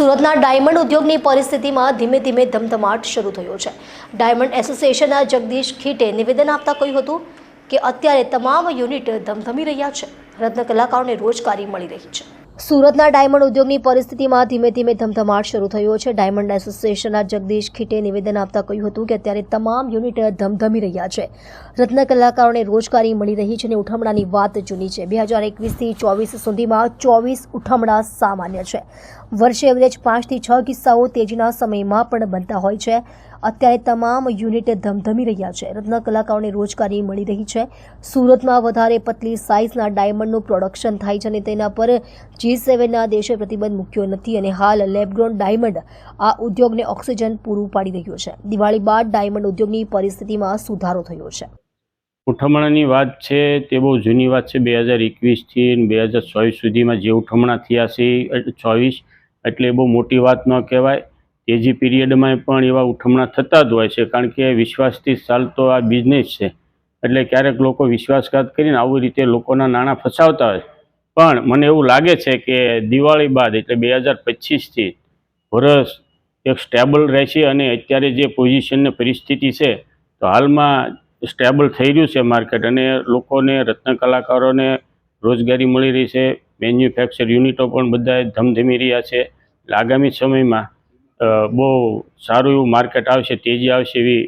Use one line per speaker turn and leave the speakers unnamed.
સુરતના ડાયમંડ ઉદ્યોગની પરિસ્થિતિમાં ધીમે ધીમે ધમધમાટ શરૂ થયો છે. ડાયમંડ એસોસિએશનના જગદીશ ખીટે નિવેદન આપતા કહ્યું હતું કે અત્યારે તમામ યુનિટ ધમધમી રહ્યા છે. રત્ન કલાકારોને રોજગારી મળી રહી છે. સુરતના ડાયમંડ ઉદ્યોગની પરિસ્થિતિમાં ધીમે ધીમે ધમધમાટ શરૂ થયો છે. ડાયમંડ એસોસિએશનના જગદીશ ખીટે નિવેદન આપતા કહ્યું હતું કે અત્યારે તમામ યુનિટ ધમધમી રહ્યા છે. રત્ન કલાકારોને રોજગારી મળી રહી છે અને ઉઠમણાની વાત જૂની છે. બે હજાર એકવીસથી ચોવીસ સુધીમાં ચોવીસ ઉઠમણા સામાન્ય છે. વર્ષે એવરેજ પાંચથી છ કિસ્સાઓ તેજીના સમયમાં પણ બનતા હોય છે. અત્યારે તમામ યુનિટ ધમધમી રહ્યા છે. રત્ન કલાકારોને રોજગારી મળી રહી છે. સુરતમાં વધારે પતલી સાઇઝના ડાયમંડનું પ્રોડક્શન થાય છે અને તેના પર જી સેવનના દેશે પ્રતિબંધ મૂક્યો નથી અને હાલ લેબગ્રોન ડાયમંડ આ ઉદ્યોગને ઓક્સિજન પૂરું પાડી રહ્યો છે. દિવાળી બાદ ડાયમંડ ઉદ્યોગની પરિસ્થિતિમાં સુધારો થયો છે.
ઉઠમણાની વાત છે તે બહુ જૂની વાત છે. બે હજાર એકવીસથી બે હજાર ચોવીસ સુધીમાં જે ઉઠમણા થયા છે ચોવીસ એટલે બહુ મોટી વાત ન કહેવાય. તેજી પીરિયડમાં પણ એવા ઉઠમણા થતા જ હોય છે, કારણ કે વિશ્વાસથી ચાલતો આ બિઝનેસ છે. એટલે ક્યારેક લોકો વિશ્વાસઘાત કરીને આવી રીતે લોકોના નાણાં ફસાવતા હોય. પણ મને એવું લાગે છે કે દિવાળી બાદ, એટલે બે હજાર પચીસથી વરસ એક સ્ટેબલ રહેશે અને અત્યારે જે પોઝિશનની પરિસ્થિતિ છે, તો હાલમાં સ્ટેબલ થઈ રહ્યું છે માર્કેટ અને લોકોને, રત્ન કલાકારોને રોજગારી મળી રહી છે. મેન્યુફેક્ચર યુનિટો પણ બધા ધમધમી રહ્યા છે. આગામી સમયમાં બહુ સારું એવું માર્કેટ આવશે, તેજી આવશે એવી